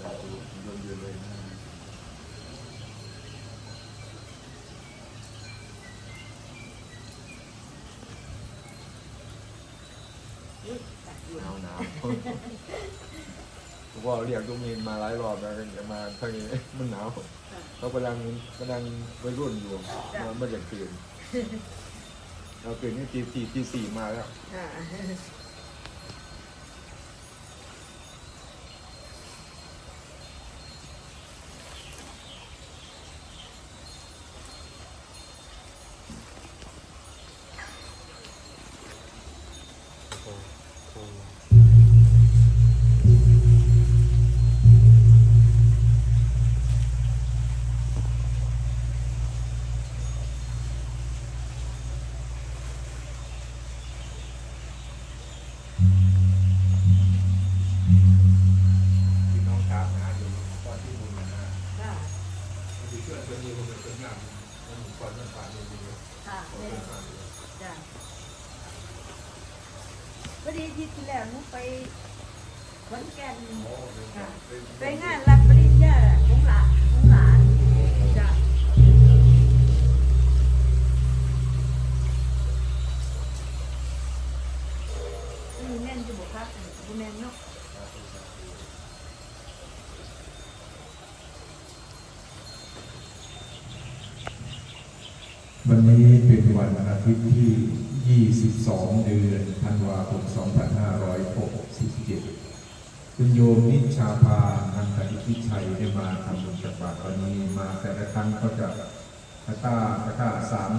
เลยหนาวหนาวผมก็เรียกลูกมีนมาหลายรอบแล้วจะมาท่านี้มันหนาวเขากำลังกำลังวัยรุ่นอยู่มันไม่อยากตื่นเราตื่นนี่ตีสี่ตีสี่มาแล้ว คนมันผ่านค่ะคนแม่เป็นผ่านอยู่จ้ะพอดีอาที่ที่แล้วหนูไปขอนแก่นโอ้เป็นค่ะเป็นไปงานรับปริญญาของหลานของหลานจ้ะนี่แม่นจะบอกครับบุแม่นเนาะ วันนี้เป็นวันอาทิตย์ที่ 22 เดือนธันวาคม 2567 คุณโยมนิชาภานันทอิทธิชัยได้มาทำบุญตักบาตรวันนี้มาแต่ละครั้งก็จะตะกร้าตะกร้าสาม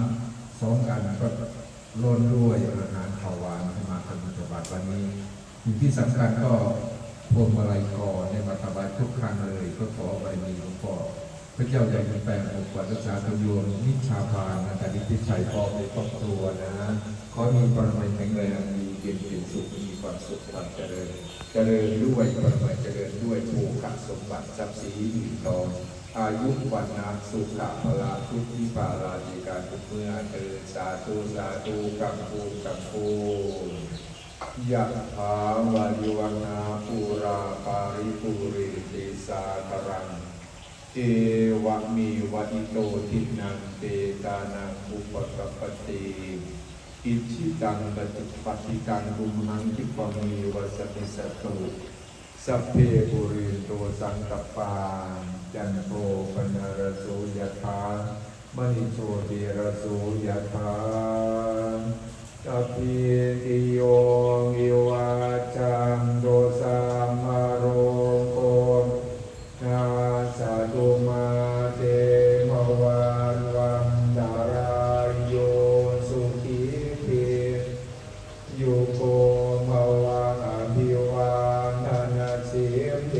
สองกันก็ล้นด้วยอาหารข้าวหวานให้มาทำบุญตักบาตรวันนี้สิ่งที่สำคัญก็พวงมาลัยก่อนในมาถวายทุกครั้งเลยก็ขอใบมีหลวงพ่อ พระเจ้าใหญ่แปลงองค์วัดรักษาตัวโยมนิชาพานาตานิติชัยพร้อมในครอบครัวนะขอมีปรมัยแข็งแรงมีเกียรติเป็นสุขมีความสุขความเจริญ เจริญด้วยปรมัยเจริญด้วยภูขสมบัติทรัพย์สินอิ่มทองอายุวันนาสุขะพลาทุกทิปาลาจิการทุกเมื่อเจริญสาธุสาธุกัมพูกัมพูยะถาวาริวันาปูราปาริปุริติสา เอวะมีวะอิโตทินังเตตานังอุปกปปติอิชิตังปฏิปฏิตังบุมหังคิปมีวะสมิสตุสัพเพปุริโตสังกปปาจันโทปนารโสยถามณิโชติรโสยถาสัพพิติโย เสียมเจ